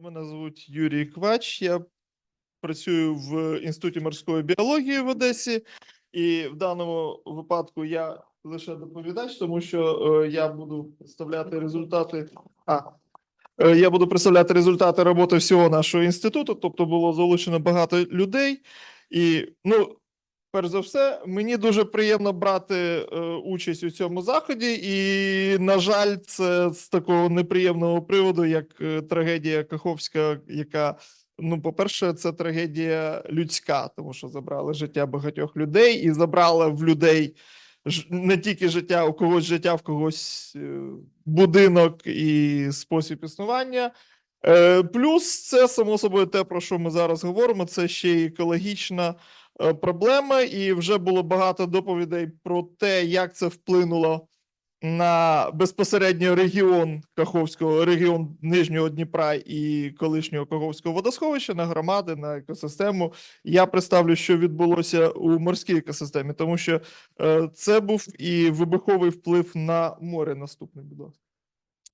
Мене звуть Юрій Квач. Я працюю в Інституті морської біології в Одесі, і в даному випадку я лише доповідач, тому що е, я буду представляти результати. А, е, я буду представляти результати роботи всього нашого інституту. Тобто було залучено багато людей. І ну, перш за все, мені дуже приємно брати е, участь у цьому заході, і, на жаль, це з такого неприємного приводу, як е, трагедія Каховська, яка. Ну, по-перше, це трагедія людська, тому що забрали життя багатьох людей і забрали в людей ж- не тільки життя, у когось життя, в когось е, будинок і спосіб існування. Е, Плюс це само собою те, про що ми зараз говоримо. Це ще й екологічна е, проблема, і вже було багато доповідей про те, як це вплинуло на безпосередньо регіон Каховського, регіон Нижнього Дніпра і колишнього Каховського водосховища на громади, на екосистему. Я представлю, що відбулося у морській екосистемі, тому що е, це був і вибуховий вплив на море. Наступний, будь ласка.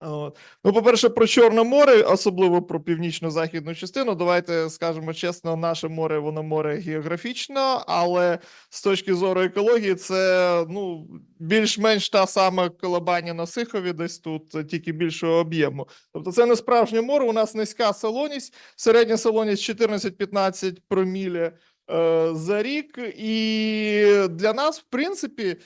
От. Ну, по-перше, про Чорне море, особливо про північно-західну частину. Давайте скажемо чесно, наше море, воно море географічно, але з точки зору екології, це ну, більш-менш та сама колебання на Сихові, десь тут тільки більшого об'єму. Тобто, це не справжнє море. У нас низька солоність, середня солоність 14-15 промілі е, за рік. І для нас, в принципі,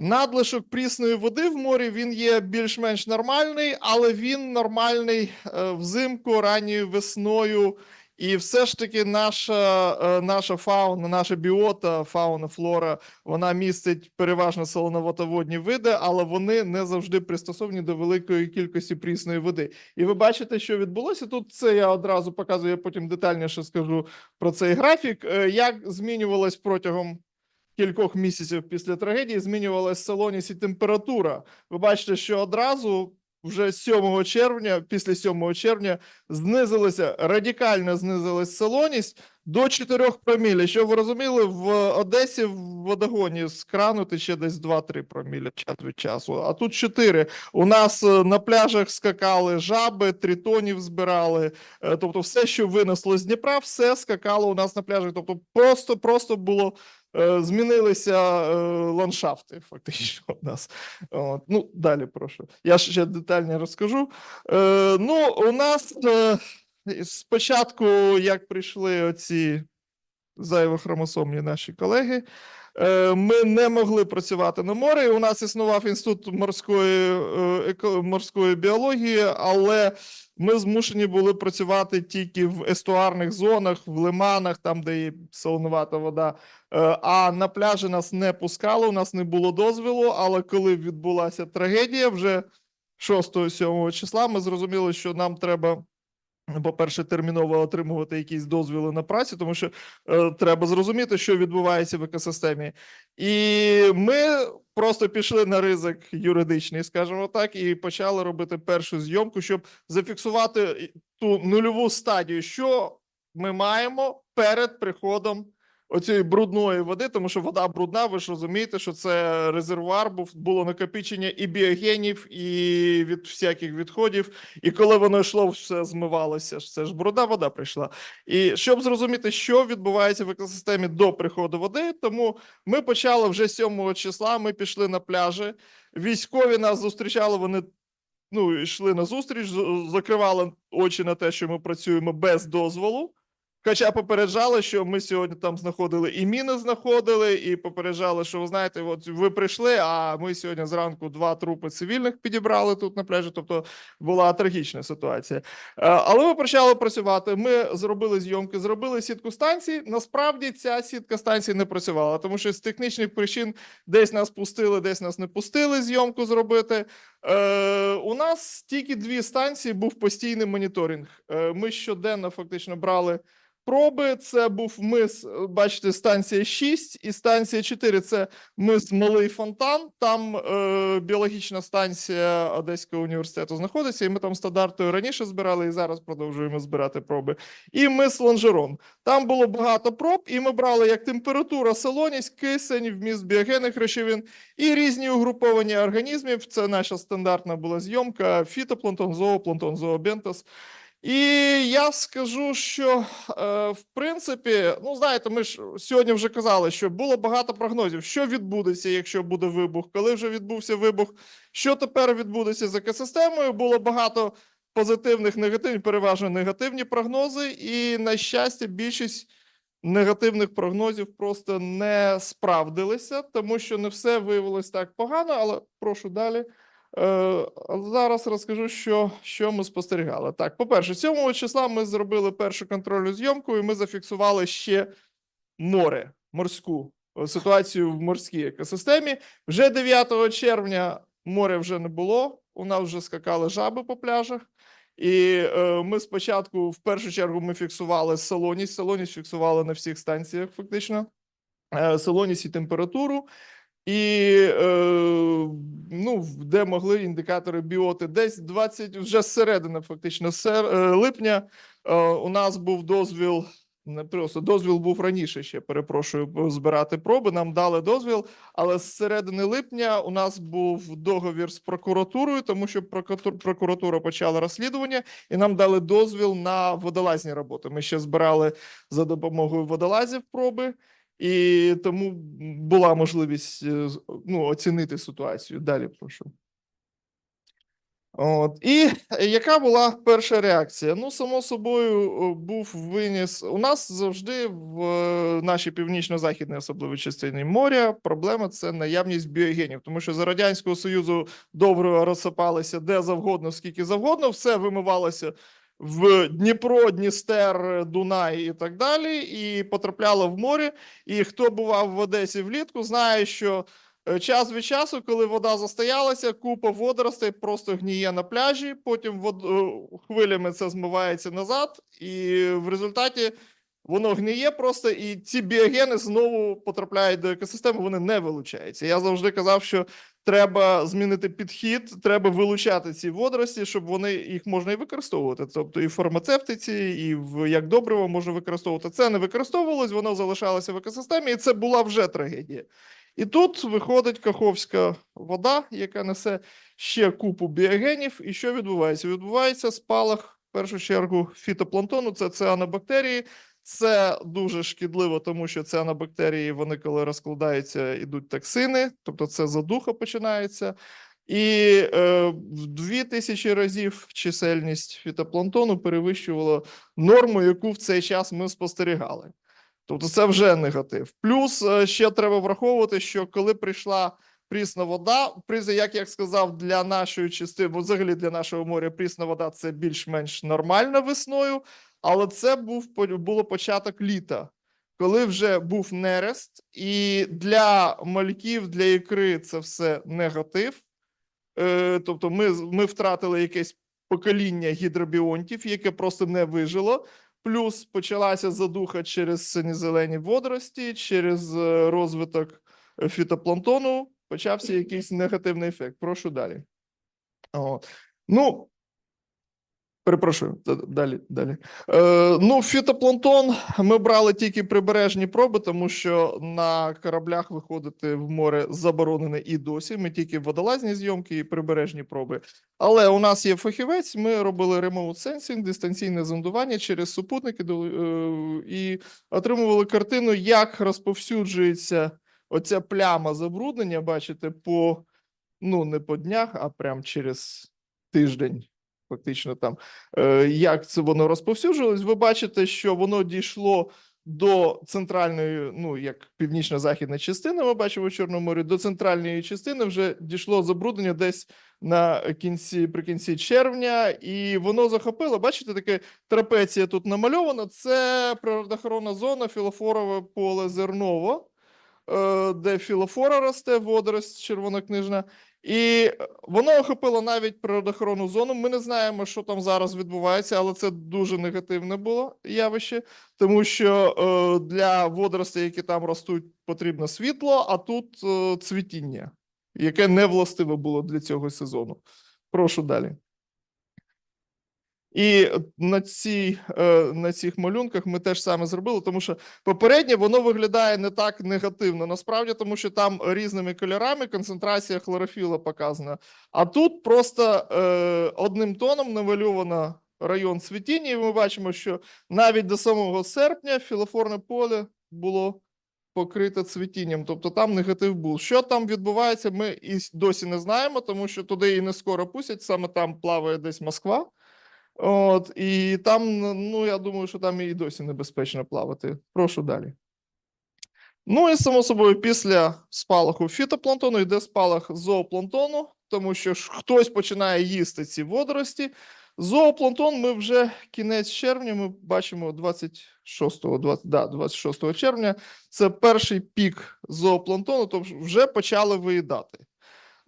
Надлишок прісної води в морі він є більш-менш нормальний, але він нормальний е, взимку, ранньою весною. І все ж таки наша, е, наша фауна, наша біота, фауна, флора, вона містить переважно солоноватоводні види, але вони не завжди пристосовані до великої кількості прісної води. І ви бачите, що відбулося тут. Це я одразу показую, я потім детальніше скажу про цей графік. Е, Як змінювалось протягом кількох місяців після трагедії змінювалася солоність і температура. Ви бачите, що одразу вже 7 червня, після 7 червня, знизилася радикально знизилась солоність до 4 промілі. Що ви розуміли, в Одесі в водогоні з крану тече десь 2-3 промілі час від часу, а тут 4. У нас е, на пляжах скакали жаби, тритонів збирали. Е, Тобто, все, що винесло з Дніпра, все скакало у нас на пляжах. Тобто, просто, просто було е, змінилися ландшафти, фактично у нас. От. Ну, далі прошу. Я ще детальніше розкажу. Ну, у нас спочатку, як прийшли оці зайвохромосомні наші колеги, е, ми не могли працювати на морі. У нас існував інститут морської, е, морської біології, але ми змушені були працювати тільки в естуарних зонах, в лиманах, там, де є солонувата вода. Е, А на пляжі нас не пускали, у нас не було дозволу. Але коли відбулася трагедія, вже 6-7 числа, ми зрозуміли, що нам треба. По-перше, терміново отримувати якісь дозвіли на працю, тому що е, треба зрозуміти, що відбувається в екосистемі. І ми просто пішли на ризик юридичний, скажімо так, і почали робити першу зйомку, щоб зафіксувати ту нульову стадію, що ми маємо перед приходом оцієї брудної води, тому що вода брудна, ви ж розумієте, що це резервуар був, було накопичення і біогенів, і від всяких відходів. І коли воно йшло, все змивалося. Це ж брудна вода прийшла. І щоб зрозуміти, що відбувається в екосистемі до приходу води, тому ми почали вже 7 числа. Ми пішли на пляжі. Військові нас зустрічали. Вони ну йшли на зустріч, закривали очі на те, що ми працюємо без дозволу. Хоча попереджали, що ми сьогодні там знаходили і міни знаходили, і попереджали, що ви знаєте, от ви прийшли, а ми сьогодні зранку два трупи цивільних підібрали тут на пляжі. Тобто була трагічна ситуація. Е, Але ми почали працювати. Ми зробили зйомки, зробили сітку станцій. Насправді ця сітка станцій не працювала, тому що з технічних причин десь нас пустили, десь нас не пустили зйомку зробити. Е, У нас тільки дві станції був постійний моніторинг. Е, Ми щоденно фактично брали проби. Це був мис, е, бачите, станція 6 і станція 4 – це мис Малий Фонтан. Там е, біологічна станція Одеського університету знаходиться, і ми там стандартою раніше збирали, і зараз продовжуємо збирати проби. І мис Лонжерон. Там було багато проб, і ми брали як температура, солоність, кисень, вміст біогенних речовин і різні угруповання організмів. Це наша стандартна була зйомка: фітопланктон, зоопланктон, зообентос. І я скажу, що е, в принципі, ну знаєте, ми ж сьогодні вже казали, що було багато прогнозів, що відбудеться, якщо буде вибух, коли вже відбувся вибух, що тепер відбудеться з екосистемою. Було багато позитивних, негативних, переважно негативні прогнози, і на щастя, більшість негативних прогнозів просто не справдилися, тому що не все виявилось так погано. Але прошу далі. Е, Зараз розкажу, що, що ми спостерігали. Так, по-перше, 7 числа ми зробили першу контрольну зйомку, і ми зафіксували ще море, морську е, ситуацію в морській екосистемі. Вже 9 червня моря вже не було. У нас вже скакали жаби по пляжах. І е, ми спочатку, в першу чергу, ми фіксували солоність. Солоність фіксували на всіх станціях, фактично. Е, солоність і температуру. І е, ну, де могли індикатори біоти, десь 20, вже зсередини, фактично, сер, е, липня е, у нас був дозвіл. Не просто дозвіл був раніше ще, перепрошую, збирати проби. Нам дали дозвіл, але з середини липня у нас був договір з прокуратурою, тому що прокуратура почала розслідування, і нам дали дозвіл на водолазні роботи. Ми ще збирали за допомогою водолазів проби. І тому була можливість е, ну, оцінити ситуацію. Далі прошу. От. І яка була перша реакція? Ну, само собою, е, був виніс. У нас завжди в е, нашій північно-західній особливій частині моря проблема це наявність біогенів, тому що за Радянського Союзу добре розсипалися де завгодно, скільки завгодно, все вимивалося в Дніпро, Дністер, Дунай і так далі, і потрапляла в море. І хто бував в Одесі влітку, знає, що е, час від часу, коли вода застоялася, купа водоростей просто гніє на пляжі. Потім вод... е, хвилями це змивається назад, і в результаті воно гниє просто, і ці біогени знову потрапляють до екосистеми, вони не вилучаються. Я завжди казав, що треба змінити підхід, треба вилучати ці водорості, щоб вони їх можна і використовувати. Тобто і в фармацевтиці, і в як добриво можна використовувати. Це не використовувалось, воно залишалося в екосистемі, і це була вже трагедія. І тут виходить каховська вода, яка несе ще купу біогенів. І що відбувається? Відбувається спалах в першу чергу фітопланктону, це цианобактерії. Це дуже шкідливо, тому що цианобактерії, вони коли розкладаються, ідуть токсини, тобто це задуха починається. І е, в 2000 разів чисельність фітопланктону перевищувала норму, яку в цей час ми спостерігали. Тобто це вже негатив. Плюс е, ще треба враховувати, що коли прийшла прісна вода, призи, як я сказав, для нашої частини, взагалі для нашого моря, прісна вода це більш-менш нормально весною, але це був було початок літа, коли вже був нерест, і для мальків, для ікри це все негатив. Е, тобто, ми, ми втратили якесь покоління гідробіонтів, яке просто не вижило. Плюс почалася задуха через сині-зелені водорості, через е, розвиток фітопланктону. Почався якийсь негативний ефект. Прошу далі. От. Ну, перепрошую, далі. далі. Е, ну, фітопланктон ми брали тільки прибережні проби, тому що на кораблях виходити в море заборонено і досі. Ми тільки водолазні зйомки і прибережні проби. Але у нас є фахівець. Ми робили remote sensing, дистанційне зондування через супутники е, і отримували картину, як розповсюджується оця пляма забруднення. Бачите, по ну не по днях, а прям через тиждень. Фактично там е, як це воно розповсюджувалось. Ви бачите, що воно дійшло до центральної, ну як північно-західна частина, ми бачимо в Чорному морі, до центральної частини вже дійшло забруднення десь на кінці, при кінці червня, і воно захопило. Бачите, таке трапеція тут намальована. Це природоохоронна зона, філофорове поле зерново, е, де філофора росте, водорость червонокнижна. І воно охопило навіть природоохоронну зону. Ми не знаємо, що там зараз відбувається, але це дуже негативне було явище, тому що е, для водоростей, які там ростуть, потрібно світло, а тут е, цвітіння, яке не властиве було для цього сезону. Прошу далі. І на, цій, е, на цих малюнках ми теж саме зробили, тому що попереднє воно виглядає не так негативно, насправді, тому що там різними кольорами концентрація хлорофіла показана. А тут просто е, одним тоном намальована район цвітіння, і ми бачимо, що навіть до самого серпня філофорне поле було покрите цвітінням, тобто там негатив був. Що там відбувається, ми і досі не знаємо, тому що туди і не скоро пустять, саме там плаває десь Москва. От, і там, ну я думаю, що там і досі небезпечно плавати. Прошу далі. Ну і само собою, після спалаху фітопланктону йде спалах зоопланктону, тому що хтось починає їсти ці водорості. Зоопланктон ми вже кінець червня, ми бачимо 26, 20, да, 26 червня. Це перший пік зоопланктону, тобто вже почали виїдати.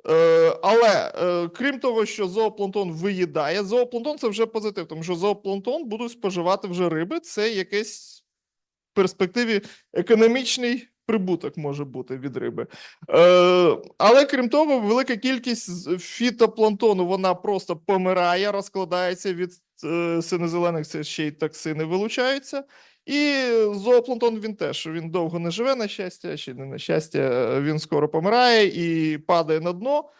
Е, але е, крім того, що зоопланктон виїдає, зоопланктон це вже позитив, тому що зоопланктон будуть споживати вже риби. Це якесь в перспективі економічний прибуток може бути від риби. Е, але крім того, велика кількість фітопланктону вона просто помирає, розкладається від синьо-зелених, це ще й токсини вилучаються. І зоопланктон він теж він довго не живе, на щастя, чи не на щастя, е, він скоро помирає і падає на дно,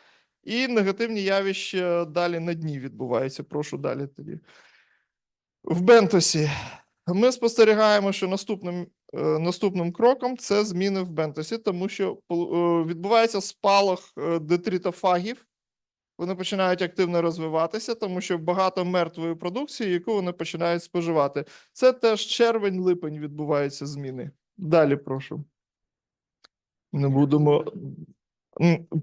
і негативні явища далі на дні відбуваються. Прошу далі тоді. В Бентосі ми спостерігаємо, що наступним, е, наступним кроком це зміни в Бентосі, тому що е, відбувається спалах детритофагів. Вони починають активно розвиватися, тому що багато мертвої продукції, яку вони починають споживати. Це теж червень-липень відбуваються зміни. Далі прошу. Не будемо.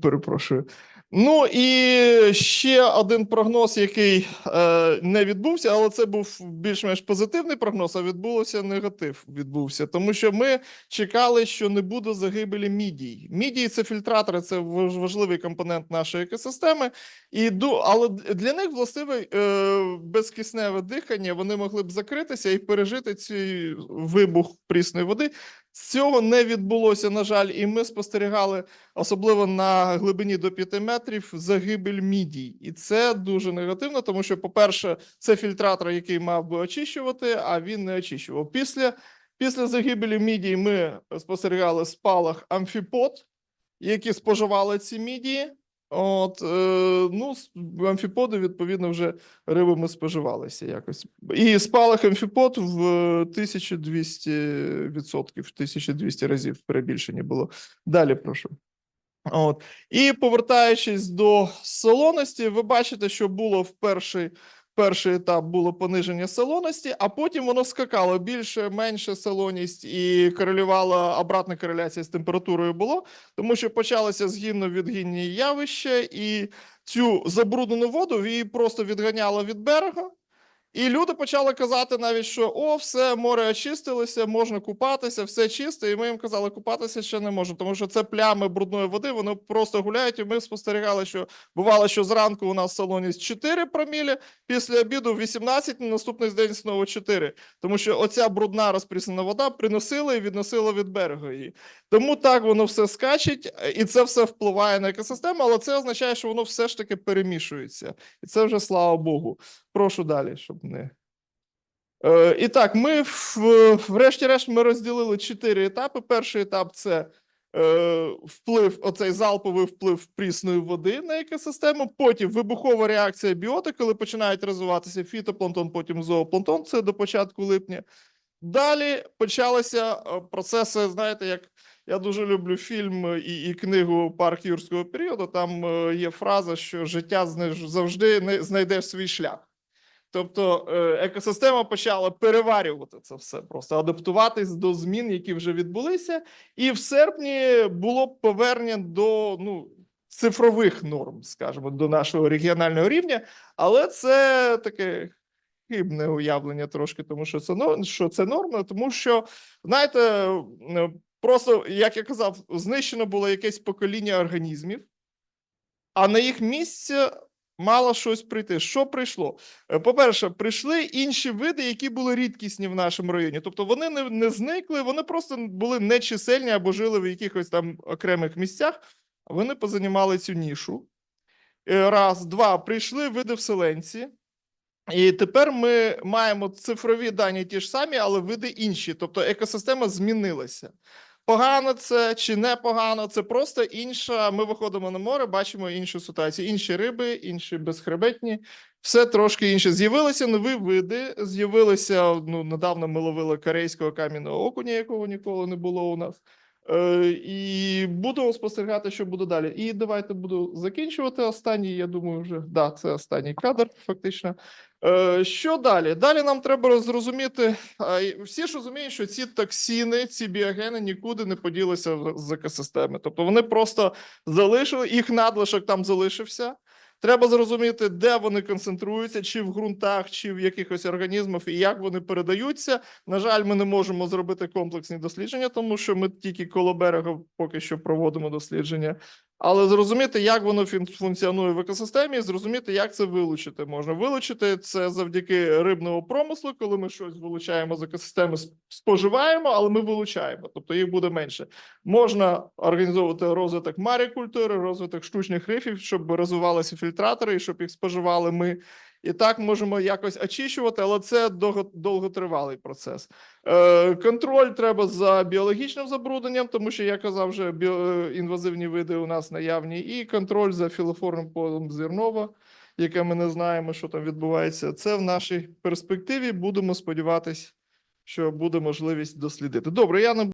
Перепрошую. Ну і ще один прогноз, який е, не відбувся, але це був більш-менш позитивний прогноз, а відбулося негатив. Відбувся, тому що ми чекали, що не буде загибелі мідій. Мідії це фільтратори, це важливий компонент нашої екосистеми. І ду, але для них властиве е, безкисневе дихання. Вони могли б закритися і пережити цей вибух прісної води. Цього не відбулося, на жаль, і ми спостерігали особливо на глибині до 5 метрів, загибель мідій. І це дуже негативно, тому що, по-перше, це фільтратор, який мав би очищувати, а він не очищував. Після, після загибелі мідій ми спостерігали спалах амфіпод, які споживали ці мідії. От, е, ну, амфіподи, відповідно, вже рибами споживалися якось. І спалах амфіпод в 1200 відсотків, 1200 разів перебільшення було. Далі прошу. От. І повертаючись до солоності, ви бачите, що було в перший, перший етап було пониження солоності, а потім воно скакало більше, менше салоність і корелювала обратна кореляція з температурою було, тому що почалося згінно-відгінні явища, і цю забруднену воду її просто відганяло від берега. І люди почали казати навіть, що о, все, море очистилося, можна купатися, все чисто. І ми їм казали, купатися ще не можна, тому що це плями брудної води, вони просто гуляють. І ми спостерігали, що бувало, що зранку у нас солоність 4 промілі, після обіду 18, на наступний день знову 4. Тому що оця брудна розпріснена вода приносила і відносила від берега її. Тому так воно все скачить, і це все впливає на екосистему, але це означає, що воно все ж таки перемішується. І це вже слава Богу. Прошу далі, щоб не. Е, і так, ми врешті-решт ми розділили чотири етапи. Перший етап це е, вплив, оцей залповий вплив прісної води на екосистему. Потім вибухова реакція біоти, коли починають розвиватися фітопланктон, потім зоопланктон, це до початку липня. Далі почалися е, процеси, знаєте, як я дуже люблю фільм і, і книгу Парк юрського періоду. Там е, є фраза, що життя завжди знайдеш свій шлях. Тобто е, екосистема почала переварювати це все, просто адаптуватись до змін, які вже відбулися, і в серпні було повернення до ну, цифрових норм, скажімо, до нашого регіонального рівня, але це таке хибне уявлення трошки, тому що це що це норма, тому що знаєте, просто як я казав, знищено було якесь покоління організмів, а на їх місце мало щось прийти. Що прийшло? Е, По-перше, прийшли інші види, які були рідкісні в нашому районі. Тобто вони не, не зникли, вони просто були нечисельні або жили в якихось там окремих місцях. Вони позанімали цю нішу. Е, Раз, два, прийшли види вселенці. І тепер ми маємо цифрові дані ті ж самі, але види інші. Тобто екосистема змінилася. Погано це чи не погано, це просто інша. Ми виходимо на море, бачимо іншу ситуацію. Інші риби, інші безхребетні, все трошки інше. З'явилися нові види. З'явилися ну недавно ми ловили корейського кам'яного окуня, якого ніколи не було у нас. Е, і будемо спостерігати, що буде далі. І давайте буду закінчувати останній. Я думаю, вже да, це останній кадр, фактично. Е, що далі? Далі нам треба зрозуміти. Всі ж розуміють, що ці токсини, ці біогени нікуди не поділися з екосистеми. Тобто вони просто залишили, їх надлишок там залишився. Треба зрозуміти, де вони концентруються, чи в ґрунтах, чи в якихось організмах, і як вони передаються. На жаль, ми не можемо зробити комплексні дослідження, тому що ми тільки коло берега поки що проводимо дослідження. Але зрозуміти, як воно функціонує в екосистемі, зрозуміти, як це вилучити. Можна вилучити це завдяки рибного промислу, коли ми щось вилучаємо з екосистеми, споживаємо, але ми вилучаємо, тобто їх буде менше. Можна організовувати розвиток марікультури, розвиток штучних рифів, щоб розвивалися фільтратори і щоб їх споживали ми. І так можемо якось очищувати, але це довготривалий процес. Е, контроль треба за біологічним забрудненням, тому що я казав, вже біо, інвазивні види у нас наявні, і контроль за філофорним подом зернова, яке ми не знаємо, що там відбувається. Це в нашій перспективі. Будемо сподіватись, що буде можливість дослідити. Добре, я не